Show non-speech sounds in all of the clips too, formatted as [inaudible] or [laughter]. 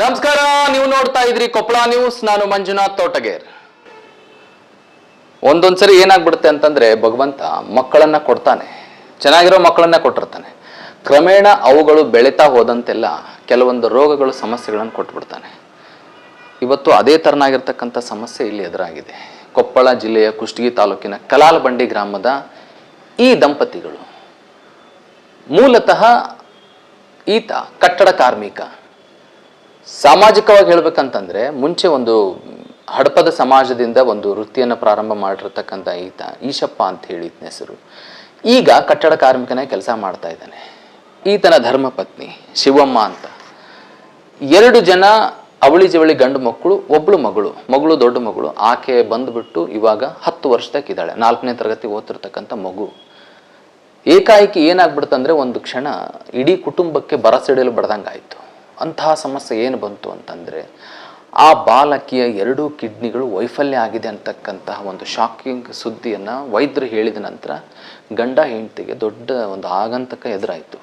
ನಮಸ್ಕಾರ, ನೀವು ನೋಡ್ತಾ ಇದ್ರಿ ಕೊಪ್ಪಳ ನ್ಯೂಸ್, ನಾನು ಮಂಜುನಾಥ್ ತೋಟಗೇರ್. ಒಂದೊಂದ್ಸರಿ ಏನಾಗ್ಬಿಡುತ್ತೆ ಅಂತಂದ್ರೆ, ಭಗವಂತ ಮಕ್ಕಳನ್ನ ಕೊಡ್ತಾನೆ. ಚೆನ್ನಾಗಿರೋ ಮಕ್ಕಳನ್ನ ಕೊಟ್ಟಿರ್ತಾನೆ. ಕ್ರಮೇಣ ಅವುಗಳು ಬೆಳೀತಾ ಹೋದಂತೆಲ್ಲ ಕೆಲವೊಂದು ರೋಗಗಳು, ಸಮಸ್ಯೆಗಳನ್ನು ಕೊಟ್ಬಿಡ್ತಾನೆ. ಇವತ್ತು ಅದೇ ತರನಾಗಿರ್ತಕ್ಕಂಥ ಸಮಸ್ಯೆ ಇಲ್ಲಿ ಎದುರಾಗಿದೆ. ಕೊಪ್ಪಳ ಜಿಲ್ಲೆಯ ಕುಷ್ಟಗಿ ತಾಲೂಕಿನ ಕಲಾಲಬಂಡಿ ಗ್ರಾಮದ ಈ ದಂಪತಿಗಳು. ಮೂಲತಃ ಈತ ಕಟ್ಟಡ ಕಾರ್ಮಿಕ. ಸಾಮಾಜಿಕವಾಗಿ ಹೇಳ್ಬೇಕಂತಂದ್ರೆ ಮುಂಚೆ ಒಂದು ಹಡಪದ ಸಮಾಜದಿಂದ ಒಂದು ವೃತ್ತಿಯನ್ನು ಪ್ರಾರಂಭ ಮಾಡಿರ್ತಕ್ಕಂಥ ಈತ, ಈಶಪ್ಪ ಅಂತ ಹೇಳಿ ಹೆಸರು. ಈಗ ಕಟ್ಟಡ ಕಾರ್ಮಿಕನೇ ಕೆಲಸ ಮಾಡ್ತಾ ಇದ್ದಾನೆ. ಈತನ ಧರ್ಮಪತ್ನಿ ಶಿವಮ್ಮ ಅಂತ. ಎರಡು ಜನ ಅವಳಿ ಜವಳಿ ಗಂಡು ಮಕ್ಕಳು, ಒಬ್ಳು ಮಗಳು ಮಗಳು ದೊಡ್ಡ ಮಗಳು. ಆಕೆ ಬಂದ್ಬಿಟ್ಟು ಇವಾಗ ಹತ್ತು ವರ್ಷದಕ್ಕಿದ್ದಾಳೆ ನಾಲ್ಕನೇ ತರಗತಿ ಓದ್ತಿರ್ತಕ್ಕಂಥ ಮಗು. ಏಕಾಏಕಿ ಏನಾಗ್ಬಿಡ್ತಂದ್ರೆ ಒಂದು ಕ್ಷಣ ಇಡೀ ಕುಟುಂಬಕ್ಕೆ ಬರಸಿಡಲು ಬಡ್ದಂಗಾಯ್ತು. ಅಂತಹ ಸಮಸ್ಯೆ ಏನು ಬಂತು ಅಂತಂದರೆ, ಆ ಬಾಲಕಿಯ ಎರಡೂ ಕಿಡ್ನಿಗಳು ವೈಫಲ್ಯ ಆಗಿದೆ ಅಂತಕ್ಕಂತಹ ಒಂದು ಶಾಕಿಂಗ್ ಸುದ್ದಿಯನ್ನು ವೈದ್ಯರು ಹೇಳಿದ ನಂತರ ಗಂಡ ಹೆಂಡತಿಗೆ ದೊಡ್ಡ ಒಂದು ಆಗಂತಕ ಎದುರಾಯಿತು.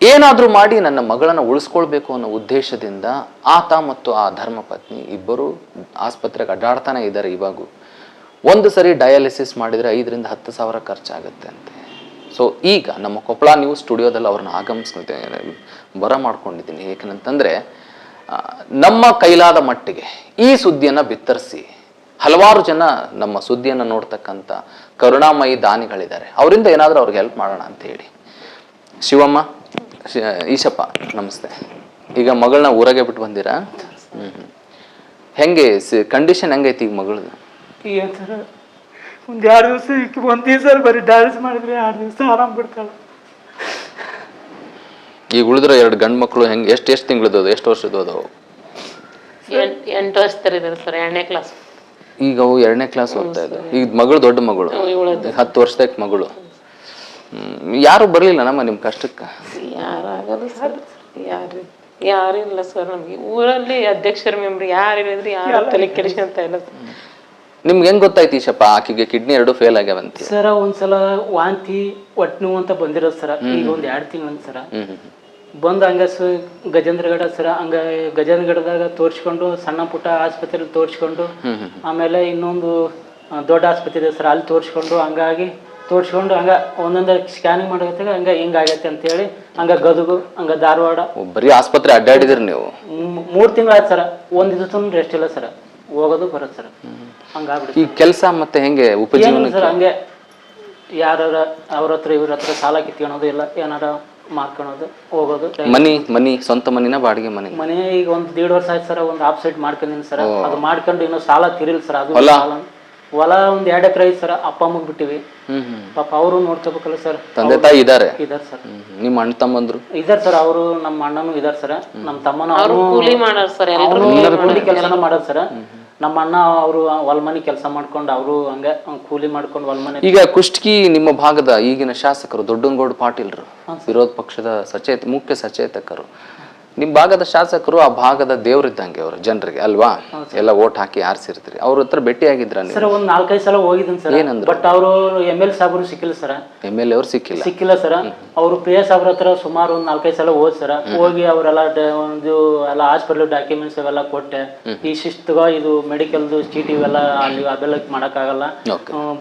ಏನಾದರೂ ಮಾಡಿ ನನ್ನ ಮಗಳನ್ನು ಉಳಿಸ್ಕೊಳ್ಬೇಕು ಅನ್ನೋ ಉದ್ದೇಶದಿಂದ ಆತ ಮತ್ತು ಆ ಧರ್ಮಪತ್ನಿ ಇಬ್ಬರು ಆಸ್ಪತ್ರೆಗೆ ಅಡ್ಡಾಡ್ತಾನೆ ಇದ್ದಾರೆ ಇವಾಗೂ. ಒಂದು ಸರಿ ಡಯಾಲಿಸಿಸ್ ಮಾಡಿದರೆ ಐದರಿಂದ ಹತ್ತು ಸಾವಿರ ಖರ್ಚಾಗುತ್ತೆ ಅಂತೆ. ಸೊ ಈಗ ನಮ್ಮ ಕೊಪ್ಪಳ ನ್ಯೂಸ್ ಸ್ಟುಡಿಯೋದಲ್ಲಿ ಅವ್ರನ್ನ ಆಗಮಿಸ್ತಿದ್ದೆ ಬರ ಮಾಡ್ಕೊಂಡಿದ್ದೀನಿ. ಏಕೆಂತಂದರೆ ನಮ್ಮ ಕೈಲಾದ ಮಟ್ಟಿಗೆ ಈ ಸುದ್ದಿಯನ್ನು ಬಿತ್ತರಿಸಿ, ಹಲವಾರು ಜನ ನಮ್ಮ ಸುದ್ದಿಯನ್ನು ನೋಡ್ತಕ್ಕಂಥ ಕರುಣಾಮಯಿ ದಾನಿಗಳಿದ್ದಾರೆ. ಅವರಿಂದ ಏನಾದರೂ ಅವ್ರಿಗೆ ಹೆಲ್ಪ್ ಮಾಡೋಣ ಅಂತ ಹೇಳಿ. ಶಿವಮ್ಮ ಈಶಪ್ಪ, ನಮಸ್ತೆ. ಈಗ ಮಗಳನ್ನ ಊರಾಗೆ ಬಿಟ್ಟು ಬಂದಿರಾ. ಹೆಂಗೆ ಕಂಡೀಷನ್ ಹೆಂಗೈತಿ ಈಗ ಮಗಳದು ಒಂದು ಎರಡು ದಿವಸ ಒಂದ್ ದಿವಸ ಬರೀ ಡ್ಯಾನ್ಸ್ ಮಾಡಿದ್ರೆ ಎರಡು ದಿವಸ ಆರಾಮ್ ಬಿಡ್ತಾಳ. ಈಗ ಉಳಿದ್ರೆ ಎರಡು ಗಂಡು ಮಕ್ಕಳು ಹೆಂಗೆ ಎಷ್ಟು ಎಷ್ಟು ತಿಂಗಳದ್ದು ಎಷ್ಟು ವರ್ಷದ್ದು ಅದಾವು ಎಂಟ್ ಸರ್ ಎರಡನೇ ಕ್ಲಾಸ್ ಈಗ ಅವು ಎರಡನೇ ಕ್ಲಾಸ್ ಓದ್ತಾ ಇದ್ದಾವೆ ಈಗ ಮಗಳು ದೊಡ್ಡ ಮಗಳು. ಹತ್ತು ವರ್ಷದಾಗ ಮಗಳು. ಯಾರು ಬರಲಿಲ್ಲ ನಮ್ಮ ನಿಮ್ಮ ಕಷ್ಟಕ್ಕೆ? ಯಾರಾಗಲ್ಲ ಸರ್. ಯಾರು ಯಾರಿಲ್ಲ ಸರ್ ನಮಗೆ. ಊರಲ್ಲಿ ಅಧ್ಯಕ್ಷರ ಮೆಂಬರ್ ಯಾರು ಇಲ್ಲದ್ರಿ ಯಾರು ತಲೆ ಅಂತ ಇಲ್ಲ ಸರ್. ನಿಮ್ಗೆ ಹೆಂಗ್ ಗೊತ್ತಾಯ್ತು ಈಶಪ್ಪ ಆಕಿಗೆ ಕಿಡ್ನಿ ಎರಡು ಫೇಲ್ ಆಗ್ಯಾವಂತ ಸರ ಒಂದ್ಸಲ ವಾಂತಿ ಹೊಟ್ಟೆ ನೋವು ಅಂತ ಬಂದಿರೋದು ಸರ. ಈಗ ಒಂದ್ ಎರಡ್ ತಿಂಗಳ ಸರ. ಬಂದ ಹಂಗ ಗಜೇಂದ್ರಗಡ ಸರ ಹಂಗ ಗಜೇಂದ್ರಗಡದಾಗ ತೋರಿಸ್ಕೊಂಡು ಸಣ್ಣ ಪುಟ್ಟ ಆಸ್ಪತ್ರೆಲಿ ತೋರಿಸ್ಕೊಂಡು ಆಮೇಲೆ ಇನ್ನೊಂದು ದೊಡ್ಡ ಆಸ್ಪತ್ರೆ ಇದೆ ಸರ್ ಅಲ್ಲಿ ತೋರಿಸ್ಕೊಂಡು ಹಂಗಾಗಿ ತೋರಿಸ್ಕೊಂಡು ಹಂಗ ಒಂದೊಂದು ಸ್ಕ್ಯಾನಿಂಗ್ ಮಾಡೋತ್ತಾಗ ಹಂಗ ಹಿಂಗಾಗೈತೆ ಅಂತೇಳಿ ಹಂಗ ಗದುಗು ಹಂಗ ಧಾರವಾಡ. ಬರೀ ಆಸ್ಪತ್ರೆ ಅಡ್ಡಾಡಿದ್ರಿ ನೀವು? ಮೂರು ಮೂರ್ ತಿಂಗಳಾಯ್ತು ಸರ. ಒಂದ್ ದಿವಸ ರೆಸ್ಟ್ ಇಲ್ಲ ಸರ. ಹೋಗೋದು ಬರೋದು ಸರ್. ಈ ಕೆಲಸ ಮತ್ತೆ ಹೆಂಗೆ ಉಪಜೀವನ ಸರ್ ಹಂಗೆ ಯಾರ ಅವ್ರ ಹತ್ರ ಇವ್ರ ಹತ್ರ ಸಾಲ ಕಿತ್ಕೊಳೋದು ಇಲ್ಲ ಏನಾರ ಮಾಡ್ಕೊಳೋದು ಹೋಗೋದು ಮನಿ ಮನಿ ಸ್ವಂತ ಮನಿನ ಬಾಡಿಗೆ ಮನಿ? ಮನೆ ಈಗ ಒಂದ್ ದೇಡ್ ವರ್ಷ ಆಯ್ತು ಸರ್ ಒಂದ್ ಆಫ್ ಸೈಡ್ ಮಾಡ್ಕೊಂಡಿನಿ ಸರ್. ಅದು ಮಾಡ್ಕೊಂಡು ಇನ್ನೂ ಸಾಲ ತಿರಿಲ್ ಸರ್ ಅದು ಹೊಲ? ಸಾಲ. ಹೊಲ ಒಂದ್ ಎರಡ್ ಎಕರೆ ಐತಿ ಸರ್ ಅಪ್ಪ ಅಮ್ಮಗೆ ಬಿಟ್ಟಿವಿ. ಹ್ಮ್ ಹ್ಮ್. ಪಾಪ ಅವರು ನೋಡ್ಕೋಬೇಕಲ್ಲ ಸರ್. ತಂದೆ ತಾಯಿ ಇದಾರೆ? ಇದಾರ್ ಸರ್. ನಿಮ್ಮ ಅಣ್ಣ ತಮ್ಮಂದ್ರು? ಇದಾರೆ ಸರ್ ಅವರು ನಮ್ಮ ಅಣ್ಣನು ಇದಾರ್ ಸರ್. ನಮ್ಮ ತಮ್ಮನ ಅವ್ರು ಕೂಲಿ ಮಾಡೋರು ಸರ್ ಎಲ್ಲರೂ ಕೂಲಿ ಕೆಲಸನ ಮಾಡೋದು ಸರ್. ನಮ್ಮ ಅಣ್ಣ ಅವರು ಹೊಲ್ಮನಿ ಕೆಲಸ ಮಾಡ್ಕೊಂಡು ಅವರು ಹಂಗೆ ಕೂಲಿ ಮಾಡ್ಕೊಂಡು ಹೊಲ್ಮನಿ ಈಗ ಕುಷ್ಟಕಿ ನಿಮ್ಮ ಭಾಗದ ಈಗಿನ ಶಾಸಕರು ದೊಡ್ಡನಗೌಡ ಪಾಟೀಲ್ರು ವಿರೋಧ ಪಕ್ಷದ ಸಚೇತ ಮುಖ್ಯ ಸಚೇತಕರು. ನಿಮ್ಮ ಭಾಗದ ಶಾಸಕರು ಆ ಭಾಗದ ದೇವರಿದ್ದಂಗೆ ಅವರು ಜನರಿಗೆ ಅಲ್ವಾ? ಎಲ್ಲ ಓಟ್ ಹಾಕಿ ಆರಿಸಿರ್ತೀರಿ. ಅವ್ರ ಹತ್ರ ಭೇಟಿ ಆಗಿದ್ರ ನೀವು? ಸರ್ ಒಂದ್ ನಾಲ್ಕೈದು ಸಲ ಹೋಗಿದ್ದೀನಿ ಸರ್. ಏನಂದ್ರೆ? ಬಟ್ ಅವರು ಎಂ ಎಲ್ ಸಾಬ್ರು ಸಿಕ್ಕಿಲ್ಲ ಸರ್. ಎಂ ಎಲ್ ಅವ್ರು ಸಿಕ್ಕಿಲ್ಲ? ಸಿಕ್ಕಿಲ್ಲ ಸರ್. ಅವರು ಪ್ರಿಯ ಸಾಬ್ರ ಹತ್ರ ಸುಮಾರು ಒಂದ್ ನಾಲ್ಕೈದು ಸಲ ಹೋದ್ ಸರ್. ಹೋಗಿ ಅವರೆಲ್ಲ ಒಂದು ಎಲ್ಲ ಹಾಸ್ಪಿಟಲ್ ಡಾಕ್ಯುಮೆಂಟ್ಸ್ ಅವೆಲ್ಲ ಕೊಟ್ಟೆ. ಈ ಶಿಸ್ತುಗ ಇದು ಮೆಡಿಕಲ್ದು ಚೀಟಿ ಇವೆಲ್ಲ ಅಲ್ಲಿ ಅದೆಲ್ಲ ಮಾಡೋಕ್ಕಾಗಲ್ಲ.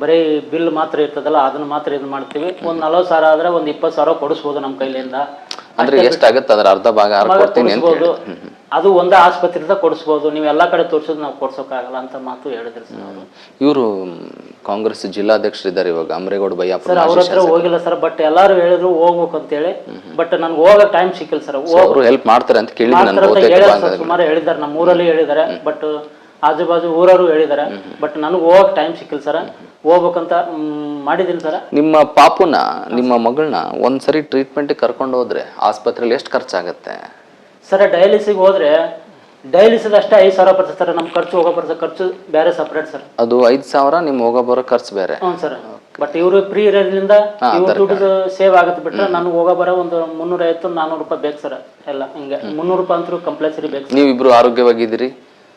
ಬರೀ ಬಿಲ್ ಮಾತ್ರ ಇರ್ತದಲ್ಲ ಅದನ್ನ ಮಾತ್ರ ಇದು ಮಾಡ್ತೀವಿ. ಒಂದ್ ನಲವತ್ತು ಸಾವಿರ ಆದ್ರೆ ಒಂದ್ ಇಪ್ಪತ್ತು ಸಾವಿರ ಕೊಡಿಸ್ಬೋದು ನಮ್ಮ ಕೈಲಿಂದ. ಅಂದ್ರೆ ಎಷ್ಟಾಗುತ್ತೆ ಅದ್ರ ಅರ್ಧ ಭಾಗ ಆರು ಕೊಡ್ತೀನಿ ಅಂತ ಹೇಳಿ. ಅದು ಒಂದೇ ಆಸ್ಪತ್ರೆಯಿಂದ ಕೊಡಿಸ್ಬೋದು. ನೀವು ಎಲ್ಲಾ ಕಡೆ ತೋರಿಸೋದು ನಾವು ಕೊಡ್ಸೋಕ್ಕಾಗಲ್ಲ ಅಂತ ಮಾತು ಹೇಳಿದ್ರು ಸರ್ ಅವರು. ಇವರು ಕಾಂಗ್ರೆಸ್ ಜಿಲ್ಲಾಧ್ಯಕ್ಷರಿದ್ದಾರೆ ಇವಾಗ ಅಮರೇಗೌಡ ಭಯ ಸರ್ ಅವ್ರ ಹತ್ರ ಹೋಗಿಲ್ಲ ಸರ್ ಬಟ್ ಎಲ್ಲಾರು ಹೇಳಿದ್ರು ಹೋಗ್ಬೇಕು ಅಂತೇಳಿ ಬಟ್ ನನ್ಗೆ ಹೋಗೋ ಟೈಮ್ ಸಿಕ್ಕಿಲ್ಲ ಸರ್. ಅವರು ಹೆಲ್ಪ್ ಮಾಡ್ತಾರೆ ಅಂತ ಕೇಳಿ ನಾನು ಬಹುತೇಕ ಹೇಳ್ಯಾರ ಸುಮಾರು ಹೇಳಿದ್ದಾರೆ. ನಮ್ಮ ಊರಲ್ಲಿ ಹೇಳಿದ್ದಾರೆ. ಬಟ್ ಆಜು ಬಾಜು ಊರವರು ಹೇಳಿದ್ದಾರೆ. ಬಟ್ ನನಗೆ ಹೋಗಕ್ ಟೈಮ್ ಸಿಕ್ಕಿಲ್ಲ ಸರ್. ಹೋಗ್ಬೇಕಂತ ಮಾಡಿದೀನಿ ಮಾಡಿದ್ದೀನಿ ಸರ್? ನಿಮ್ಮ ಪಾಪುನ ನಿಮ್ಮ ಮಗಳನ್ನ ಒಂದ್ಸರಿ ಟ್ರೀಟ್ಮೆಂಟ್ ಕರ್ಕೊಂಡು ಹೋದ್ರೆ ಆಸ್ಪತ್ರೆಯಲ್ಲಿ ಎಷ್ಟು ಖರ್ಚಾಗತ್ತೆ? ಸರ್ ಡಯಾಲಿಸಿಗೆ ಹೋದ್ರೆ ಡಯಾಲಿಸಿಸ್ ಅಷ್ಟೇ ಐದು ಸಾವಿರ ಬರ್ತದೆ ಸರ್. ನಮ್ಮ ಖರ್ಚು ಹೋಗೋ ಬರ್ತದೆ ಖರ್ಚು ಬೇರೆ ಸಪ್ರೇಟ್ ಸರ್. ಅದು ಐದು ಸಾವಿರ ನಿಮ್ಮ ಹೋಗೋ ಬರೋ ಖರ್ಚು ಬೇರೆ. ಹ್ಞೂ ಸರ್. ಬಟ್ ಇವರು ಫ್ರೀ ಇರೋದ್ರಿಂದ ದುಡ್ಡು ಸೇವ್ ಆಗುತ್ತೆ ಬಿಟ್ರೆ ನಾನು ಹೋಗೋ ಬರೋ ಒಂದು ಮುನ್ನೂರ ಐವತ್ತು ನಾನ್ನೂರು ರೂಪಾಯಿ ಬೇಕು ಸರ್. ಎಲ್ಲ ಹಿಂಗೆ ಮುನ್ನೂರು ರೂಪಾಯಿ ಅಂತೂ ಕಂಪಲ್ಸರಿ ಬೇಕು ನೀವಿಬ್ರು ಆರೋಗ್ಯವಾಗಿದ್ದೀರಿ?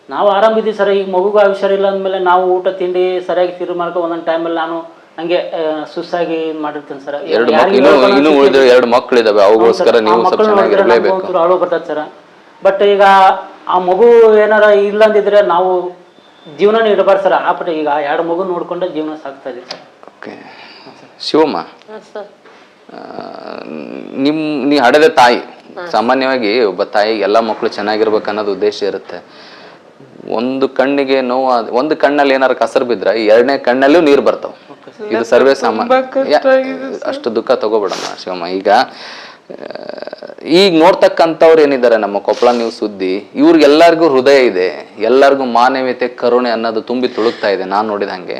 ನಾವು ಆರಾಮಿದ್ದೀವಿ ಸರ್ ಈಗ ಮಗುಗೂ ಹುಷಾರಿಲ್ಲ ಅಂದಮೇಲೆ ನಾವು ಊಟ ತಿಂಡಿ ಸರಿಯಾಗಿ ತಿರು ಮಾಡ್ಕೊ ಒಂದೊಂದು ಟೈಮಲ್ಲಿ ನಾನು ಹಂಗೆ ಸುಸ್ಸಾಗಿ ಮಾಡಿರ್ತೀನಿ ಸರ್. ಎರಡು ಮಕ್ಳು ಇನ್ನೂ ಇನ್ನೂ ಉಳಿದ ಎರಡು ಮಕ್ಕಳು ಇದಾವೆ ಅವುಗೋಸ್ಕರ ನೀವು ಸ್ವಲ್ಪ ಚೆನ್ನಾಗಿರ್ಲೇಬೇಕು ಅಳು ಬರ್ತದೆ ಸರ್. ಬಟ್ ಈಗ ಆ ಮಗು ಏನಾರ ಇಲ್ಲಂದಿದ್ರೆ ನಾವು ಜೀವನ ಇಡಬಾರ್ದು ಸರ್. ಆ ಪಟ್ಟ ಈಗ ಎರಡು ಮಗು ನೋಡ್ಕೊಂಡು ಜೀವನ ಸಾಕ್ತಾ ಇದೆ ಸರ್. ಓಕೆ. ಶಿವಮ್ಮ ನಿಮ್ಮ ನಿಮ್ ನೀ ಹಡೆದ ತಾಯಿ. ಸಾಮಾನ್ಯವಾಗಿ ಒಬ್ಬ ತಾಯಿ ಎಲ್ಲ ಮಕ್ಕಳು ಚೆನ್ನಾಗಿರ್ಬೇಕು ಅನ್ನೋದು ಉದ್ದೇಶ ಇರುತ್ತೆ. ಒಂದು ಕಣ್ಣಿಗೆ ನೋವು ಒಂದು ಕಣ್ಣಲ್ಲಿ ಏನಾರು ಕಸರು ಬಿದ್ರೆ ಎರಡನೇ ಕಣ್ಣಲ್ಲೂ ನೀರು ಬರ್ತಾವ. ಇದು ಸರ್ವೇ ಸಾಮಾನ್ಯ ಅಷ್ಟು ದುಃಖ ತಗೋಬೇಡಮ್ಮ ಶಿವಮ್ಮ. ಈಗ ಈಗ ನೋಡ್ತಕ್ಕಂಥವ್ರು ಏನಿದ್ದಾರೆ ನಮ್ಮ ಕೊಪ್ಪಳ ನೀವು ಸುದ್ದಿ ಇವ್ರಿಗೆಲ್ಲರಿಗೂ ಹೃದಯ ಇದೆ. ಎಲ್ಲರಿಗೂ ಮಾನವೀಯತೆ ಕರುಣೆ ಅನ್ನೋದು ತುಂಬಿ ತುಳುಕ್ತಾ ಇದೆ. ನಾನು ನೋಡಿದ ಹಾಗೆ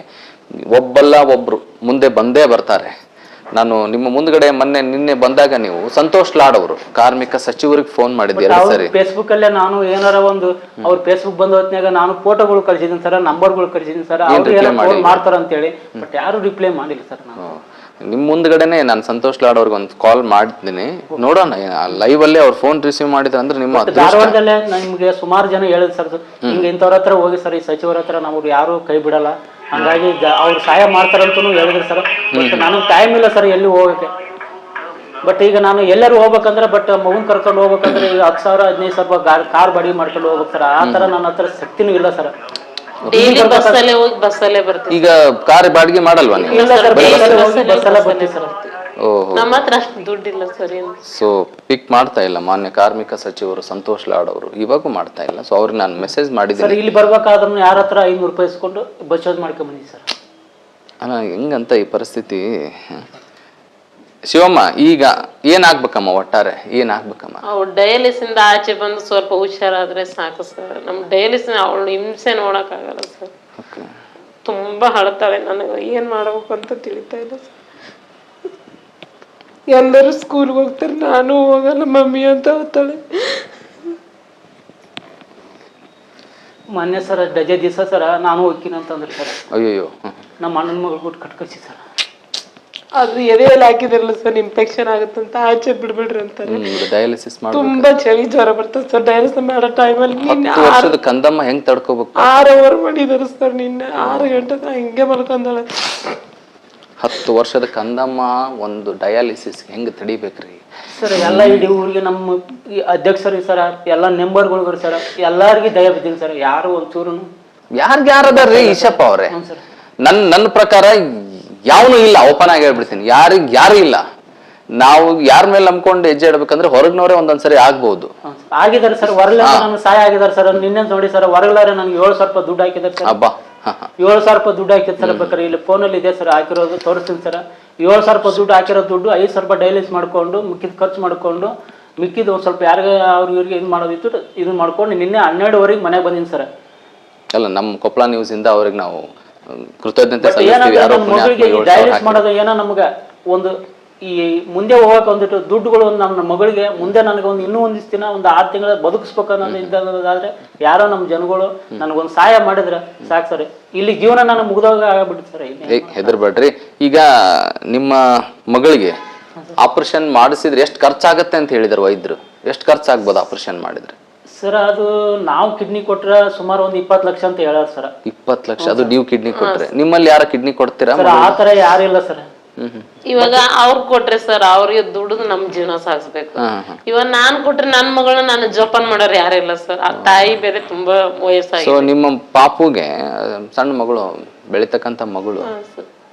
ಒಬ್ಬಲ್ಲ ಒಬ್ರು ಮುಂದೆ ಬಂದೇ ಬರ್ತಾರೆ. ನಾನು ನಿಮ್ಮ ಮುಂದ್ಗಡೆ ಮೊನ್ನೆ ನಿನ್ನೆ ಬಂದಾಗ ನೀವು ಸಂತೋಷ್ ಲಾಡ್ ಅವರು ಕಾರ್ಮಿಕ ಸಚಿವರಿಗೆ ಫೋನ್ ಮಾಡಿದ್ದೀರಾ ಸರಿ. ಫೇಸ್ಬುಕ್ ಅಲ್ಲೇ ನಾನು ಏನಾರ ಒಂದು ಅವ್ರ ಫೇಸ್ಬುಕ್ ಬಂದ ಹೊತ್ನ್ಯಾಗ ನಾನು ಫೋಟೋಗಳು ಕಳಿಸಿದ್ದೀನಿ ಸರ್ ನಂಬರ್ಗಳು ಕಳಿಸಿದ್ದೀನಿ ಸರ್ ಅವ್ರು ಏನೋ? ಫೋನ್ ಮಾಡ್ತಾರ ಅಂತೇಳಿ ಬಟ್ ಯಾರು ರಿಪ್ಲೈ ಮಾಡಿಲ್ಲ ಸರ್ ನಾನು. ನಿಮ್ಮ ಮುಂದ್ಗಡೆನೆ ನಾನು ಸಂತೋಷ್ ಲಾಡ್ ಅವ್ರಿಗೆ ಒಂದು ಕಾಲ್ ಮಾಡ್ತೀನಿ ನೋಡೋಣ ಲೈವ್ ಅಲ್ಲೇ ಅವ್ರ ಫೋನ್ ರಿಸೀವ್ ಮಾಡಿದ್ರೆ ಅಂದ್ರೆ ನಿಮ್ಮ ಧಾರವಾಡದಲ್ಲೇ ನಿಮ್ಗೆ ಸುಮಾರು ಜನ ಹೇಳಿದ್ ಸರ್ ಹಿಂಗೆ ಇಂಥವ್ರ ಹತ್ರ ಹೋಗಿ ಸರ್ ಈ ಸಚಿವರ ಹತ್ರ ನಮ್ಗೆ ಯಾರು ಕೈ ಬಿಡಲ್ಲ. ಹಂಗಾಗಿ ಜ- ಅವ್ರು ಸಹಾಯ ಮಾಡ್ತಾರಂತೂ ಹೇಳಿದ್ರು ಸರ್. ಬಟ್ ನನಗೆ ಟೈಮ್ ಇಲ್ಲ ಸರ್ ಎಲ್ಲಿ ಹೋಗಕ್ಕೆ. ಬಟ್ ಈಗ ನಾನು ಎಲ್ಲರೂ ಹೋಗ್ಬೇಕಂದ್ರೆ ಬಟ್ ಮಗುನ್ ಕರ್ಕೊಂಡು ಹೋಗ್ಬೇಕಂದ್ರೆ ಈಗ ಹತ್ತು ಸಾವಿರ ಹದಿನೈದು ಸಾವಿರ ಕಾರ್ ಬಾಡಿಗೆ ಮಾಡ್ಕೊಂಡು ಹೋಗ್ಬೇಕು ಸರ್. ಆ ಥರ ನನ್ನ ಹತ್ರ ಶಕ್ತಿನೂ ಇಲ್ಲ ಸರ್. ಬಸ್ಸಲ್ಲೇ ಹೋಗಿ ಬಸ್ಸಲ್ಲೇ ಬರ್ತೀನಿ ಈಗ ಕಾರ್ ಬಾಡಿಗೆ ಮಾಡಲ್ವಾ ನೀವು? ಇಲ್ಲ ಸರ್ ಬಸ್ಸಲ್ಲೇ ಹೋಗಿ ಬಸ್ಸಲ್ಲೇ ಬರ್ತೀವಿ ಸರ್. ನಮ್ಮ ಹತ್ರ ಅಷ್ಟು ದುಡ್ಡಿಲ್ಲ ಸರ್ ಏನು. ಸೊ ಪಿಕ್ ಮಾಡ್ತಾ ಇಲ್ಲ. ಮಾನ್ಯ ಕಾರ್ಮಿಕ ಸಚಿವರು ಸಂತೋಷ್ ಲಾಡ್ ಅವರು. ಇವಾಗೂ ಮಾಡ್ತಾ ಇಲ್ಲ. ಸೊ ಅವ್ರಿಗೆ ನಾನು ಮೆಸೇಜ್ ಸರ್ ಮಾಡಿದ್ದೀನಿ ಇಲ್ಲಿ ಬರ್ಬೇಕಾದ್ರೂ ಯಾರ ಹತ್ರ ಐನೂರು ರೂಪಾಯಿ ಇಸ್ಕೊಂಡು ಬಸ್ ಚಾರ್ಜ್ ಮಾಡ್ಕೊಂಡ್ ಬಂದಿದ್ದೀನಿ ಸರ್. ಅಲ್ಲ ಹೆಂಗಂತ ಈ ಪರಿಸ್ಥಿತಿ? ಶಿವಮ್ಮ ಈಗ ಏನಾಗ್ಬೇಕಮ್ಮ ಒಟ್ಟಾರೆ? ಏನಾಗ್ಬೇಕಮ್ಮ? ಅವ್ರು ಡಯಾಲಿಸ್ ಇಂದ ಆಚೆ ಬಂದು ಸ್ವಲ್ಪ ಹುಷಾರಾದ್ರೆ ಸಾಕು ಸರ್. ನಮ್ ಡಯಾಲಿಸ್ ಅವಳು ಹಿಂಸೆ ನೋಡಕ್ಕಾಗಲ್ಲ ಸರ್. ಓಕೆ ತುಂಬಾ ಅಳ್ತಾಳೆ ನನಗೆ. ಏನ್ ಮಾಡಬೇಕು ಅಂತ ತಿಳಿತಾ ಇಲ್ಲ ಸರ್. ಎಲ್ಲರೂ ಸ್ಕೂಲ್ಗೆ ಹೋಗ್ತಾರೆ ನಾನು ಹೋಗಲ್ಲ ಮಮ್ಮಿ ಅಂತ ಹೋಗ್ತಾಳೆ. ಮೊನ್ನೆ ಸರ ಡಜೆ ದಿವಸ ಸರ ನಾನು ಹೋಗ್ತೀನಿ ಅಂತಂದ್ರೆ ಸರ್. ಅಯ್ಯೋ ನಮ್ಮ ಅಣ್ಣನ ಮಗಳು ಕೊಟ್ಟು ಕಟ್ಕಳಿಸಿ ಸರ್. ಅದು ಎದೆಯಲ್ಲಿ ಹಾಕಿದ್ರಲ್ಲ ಸರ್ ಇನ್ಫೆಕ್ಷನ್ ಆಗುತ್ತಂತ ಆಚೆ ಬಿಡ್ಬಿಡ್ರಿ ಅಂತಾರೆ. ಡಯಾಲಿಸಿಸ್ ಮಾಡಿ ತುಂಬಾ ಚಳಿ ಜ್ವರ ಬರ್ತದೆ ಸರ್ ಡಯಾಲಿಸಿಸ್ ಮಾಡೋ ಟೈಮಲ್ಲಿ ನಿನ್ನೆ ಹತ್ತು ವರ್ಷದ ಕಂದಮ್ಮ ಹೆಂಗ್ ತಡ್ಕೋಬೇಕು? ಆರು ಅವರ್ ಮಾಡಿದಾರೆ ಸರ್ ನಿನ್ನೆ ಆರು ಗಂಟೆ ತನಕ ಹಿಂಗೆ ಮಲ್ಕೊಂಡಾಳೆ. ಹತ್ತು ವರ್ಷದ ಕಂದಮ್ಮ ಒಂದು ಡಯಾಲಿಸಿಸ್ ಹೆಂಗ್ ತಡಿಬೇಕ್ರಿ? ಸರ್ ಎಲ್ಲ ಇಡೀ ಊರಿಗೆ ನಮ್ಮ ಈ ಅಧ್ಯಕ್ಷರಿಗೆ ಸರ ಎಲ್ಲ ಮೆಂಬರ್ಗಳು ಸರ್ ಎಲ್ಲಾರ್ಗಿ ದಯ ಬಿದ್ದೀನಿ ಸರ್ ಯಾರು ಒಂಚೂರು ಯಾರ್ಗ್ ಯಾರದಾರ್ರಿ ಈಶಪ್ಪ ಅವ್ರೆ? ಹ್ಞೂ ಸರ್. ನನ್ ನನ್ನ ಪ್ರಕಾರ ಯಾವನು ಇಲ್ಲ ಓಪನ್ ಆಗಿ ಹೇಳ್ಬಿಡ್ತೀನಿ ಯಾರಿಗೆ ಯಾರು ಇಲ್ಲ. ನಾವು ಯಾರ ಮೇಲೆ ನಂಬ್ಕೊಂಡು ಹೆಜ್ಜೆ ಇಡ್ಬೇಕಂದ್ರೆ ಹೊರಗ್ನವ್ರೆ ಒಂದೊಂದ್ಸರಿ ಆಗ್ಬಹುದು ಹ್ಞೂ ಸರ್. ಆಗಿದ್ದಾರೆ ಸರ್ ಹೊರಗಡೆ ನನಗೆ ಸಹಾಯ ಆಗಿದ್ದಾರೆ ಸರ್ ನಿನ್ನೆ ನೋಡಿ ಸರ್ ಹೊರಗಲಾರೆ ನನಗೆ ಏಳು ಸ್ವಲ್ಪ ರೂಪಾಯಿ ದುಡ್ಡು ಹಾಕಿದ್ದಾರೆ ಸರ್. ಹಬ್ಬ. [laughs] ಏಳು ಸಾವಿರ ರೂಪಾಯಿ ದುಡ್ಡು ಹಾಕಿದ್ ಸರ್ ಬೇಕಾದ್ರೆ ಇಲ್ಲಿ ಫೋನಲ್ಲಿ ಇದೆ ಸರ್ ಹಾಕಿರೋದು ತೋರಿಸ್ತೀನಿ ಸರ್. ಏಳು ಸಾವಿರ ರೂಪಾಯಿ ದುಡ್ಡು ಹಾಕಿರೋ ದುಡ್ಡು ಐದು ಸಾವಿರ ರೂಪಾಯಿ ಡೈಲಿಸ್ ಮಾಡ್ಕೊಂಡು ಮಿಕ್ಕಿದ ಖರ್ಚು ಮಾಡ್ಕೊಂಡು ಮಿಕ್ಕಿದ್ದು ಒಂದು ಸ್ವಲ್ಪ ಯಾರಿಗೆ ಅವ್ರ ಇವ್ರಿಗೆ ಇದು ಮಾಡೋದಿತ್ತು ಇದನ್ನ ಮಾಡ್ಕೊಂಡು ನಿನ್ನೆ ಹನ್ನೆರಡುವರೆಗೆ ಮನೆಗೆ ಬಂದಿನಿ ಸರ್. ಅಲ್ಲ ನಮ್ಮ ಕೊಪ್ಪಳ ನ್ಯೂಸ್ ಇಂದ ಅವ್ರಿಗೆ ನಾವು ಕೃತಜ್ಞತೆ ಸಲ್ಲಿಸ್ತೀವಿ. ಮಗಳಿಗೆ ಡೈಲಿಸ್. ಮಾಡೋದು ಏನೋ ನಮಗೆ ಒಂದು ಈ ಮುಂದೆ ಹೋಗಕ್ಕೆ ಒಂದಿಟ್ಟು ದುಡ್ಡುಗಳು ನಮ್ಮ ಮಗಳಿಗೆ ಮುಂದೆ ನನಗೆ ಒಂದು ಇನ್ನೂ ಒಂದಿಷ್ಟು ದಿನ ಒಂದು ಆರು ತಿಂಗಳ ಬದುಕಿಸ್ಬೇಕು ಅನ್ನೋದು ಇದ್ದಾದ್ರೆ ಯಾರೋ ನಮ್ಮ ಜನಗಳು ನನಗೊಂದು ಸಹಾಯ ಮಾಡಿದ್ರೆ ಸಾಕು ಸರ್. ಇಲ್ಲಿ ಜೀವನ ನಾನು ಮುಗಿದೋಗ ಆಗ್ಬಿಡುತ್ತೆ ಸರ್. ಹೆದರ್ಬೇಡ್ರಿ. ಈಗ ನಿಮ್ಮ ಮಗಳಿಗೆ ಆಪರೇಷನ್ ಮಾಡಿಸಿದ್ರೆ ಎಷ್ಟು ಖರ್ಚಾಗತ್ತೆ ಅಂತ ಹೇಳಿದ್ರು ವೈದ್ಯರು. ಎಷ್ಟು ಖರ್ಚಾಗ್ಬೋದು ಆಪರೇಷನ್ ಮಾಡಿದ್ರೆ? ಸರ್ ಅದು ನಾವು ಕಿಡ್ನಿ ಕೊಟ್ರೆ ಸುಮಾರು ಒಂದು ಇಪ್ಪತ್ತು ಲಕ್ಷ ಅಂತ ಹೇಳ್ಯಾರ ಸರ್. ಇಪ್ಪತ್ತು ಲಕ್ಷ? ಅದು ನೀವು ಕಿಡ್ನಿ ಕೊಟ್ರೆ. ನಿಮ್ಮಲ್ಲಿ ಯಾರ ಕಿಡ್ನಿ ಕೊಡ್ತೀರಾ ಆ ತರ ಯಾರಿಲ್ಲ ಸರ್. ಇವಾಗ ಅವ್ರ ಕೊಟ್ರೆ ಸರ್ ಅವ್ರಿಗೆ ದುಡ್ದು ನಮ್ ಜೀವನ ಸಾಗಿಸ್ಬೇಕು. ಇವಾಗ ನಾನ್ ಕೊಟ್ರೆ ನನ್ ಮಗಳನ್ನ ನಾನು ಜೋಪಾನ ಮಾಡೋರು ಯಾರಿಲ್ಲ ಸರ್. ಆ ತಾಯಿ ಬೇರೆ ತುಂಬಾ ವಯಸ್ಸಾಗಿ ಸೊ ನಿಮ್ಮ ಪಾಪುಗೆ ಸಣ್ಣ ಮಗಳು ಬೆಳಿತಕ್ಕಂತ ಮಗಳು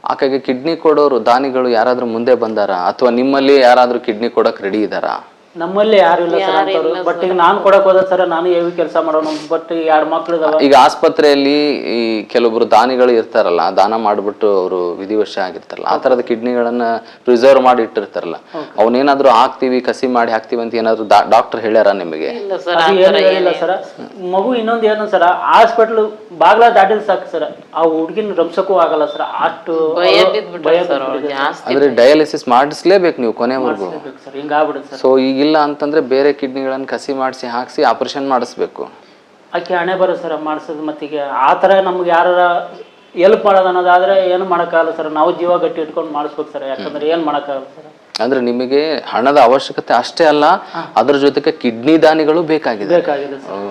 ಆಕೆಗೆ ಕಿಡ್ನಿ ಕೊಡೋರು ದಾನಿಗಳು ಯಾರಾದ್ರೂ ಮುಂದೆ ಬಂದಾರ? ಅಥವಾ ನಿಮ್ಮಲ್ಲಿ ಯಾರಾದ್ರೂ ಕಿಡ್ನಿ ಕೊಡಕ್ ರೆಡಿ ಇದಾರಾ? ನಮ್ಮಲ್ಲಿ ಯಾರು ಇಲ್ಲ ಸರ್ ಅಂತವ್ರು. ಬಟ್ ಈಗ ನಾನು ಕೊಡಕ್ ಹೋದ ಸರ್ ನಾನು ಹೇಗೆ ಕೆಲಸ ಮಾಡೋಣ ಬಟ್ ಎರಡು ಮಕ್ಳು ಇದಾವ. ಈಗ ಆಸ್ಪತ್ರೆಯಲ್ಲಿ ಈ ಕೆಲವೊಬ್ರು ದಾನಿಗಳು ಇರ್ತಾರಲ್ಲ ದಾನ ಮಾಡ್ಬಿಟ್ಟು ಅವರು ವಿಧಿವಶ ಆಗಿರ್ತಾರಲ್ಲ ಆ ತರದ ಕಿಡ್ನಿಗಳನ್ನ ಪ್ರಿಸರ್ವ್ ಮಾಡಿ ಇಟ್ಟಿರ್ತಾರಲ್ಲ. ಅವನೇನಾದ್ರೂ ಹಾಕ್ತಿವಿ ಕಸಿ ಮಾಡಿ ಹಾಕ್ತಿವಿ ಅಂತ ಏನಾದ್ರು ಡಾಕ್ಟರ್ ಹೇಳ್ಯಾರ ನಿಮಗೆ? ಇಲ್ಲ ಸರ್ ಅದು ಏನು ಹೇಳಿಲ್ಲ ಸರ್. ಮಗು ಇನ್ನೊಂದು ಏನು ಸರ್ ಹಾಸ್ಪಿಟ್ಲ್ ಬಾಗ್ಲ ದಾಟಿದ್ ಸಾಕು ಸರ್. ಆ ಹುಡುಗಿನ ರಂಸಕ್ಕೂ ಆಗಲ್ಲ ಸರ್. ಅಷ್ಟು ಭಯ ಬಿದ್ಬಿಟ್ರೆ ಸರ್ ಅವ್ರು ಜಾಸ್ತಿ ಅಂದ್ರೆ ಡಯಾಲಿಸಿಸ್ ಮಾಡಿಸ್ಲೇಬೇಕು ನೀವು ಕೊನೆವರೆಗೂ. ಸರ್. ಹಿಂಗಾಗ್ಬಿಡುತ್ತೆ ಸರ್. ಸೊ ಈಗಿಲ್ಲ ಅಂತಂದ್ರೆ ಬೇರೆ ಕಿಡ್ನಿಗಳನ್ನು ಕಸಿ ಮಾಡಿಸಿ ಹಾಕ್ಸಿ ಆಪರೇಷನ್ ಮಾಡಿಸ್ಬೇಕು. ಆಕೆ ಹಣೆ ಬರೋ ಸರ್ ಮಾಡಿಸೋದು ಮತ್ತೀಗ ಆ ಥರ ನಮ್ಗೆ ಯಾರ ಎಲ್ಪ್ ಮಾಡೋದು ಅನ್ನೋದಾದರೆ ಏನು ಮಾಡೋಕ್ಕಾಗಲ್ಲ ಸರ್. ನಾವು ಜೀವ ಗಟ್ಟಿ ಇಟ್ಕೊಂಡು ಮಾಡಿಸ್ಬೇಕು ಸರ್. ಯಾಕಂದ್ರೆ ಏನು ಮಾಡೋಕ್ಕಾಗಲ್ಲ ಸರ್. ಅಂದ್ರೆ ನಿಮಗೆ ಹಣದ ಅವಶ್ಯಕತೆ ಅಷ್ಟೇ ಅಲ್ಲ ಅದ್ರ ಜೊತೆಗೆ ಕಿಡ್ನಿ ದಾನಿಗಳು ಬೇಕಾಗಿದೆ. ಬೇಕಾಗಿದೆ ಸರ್.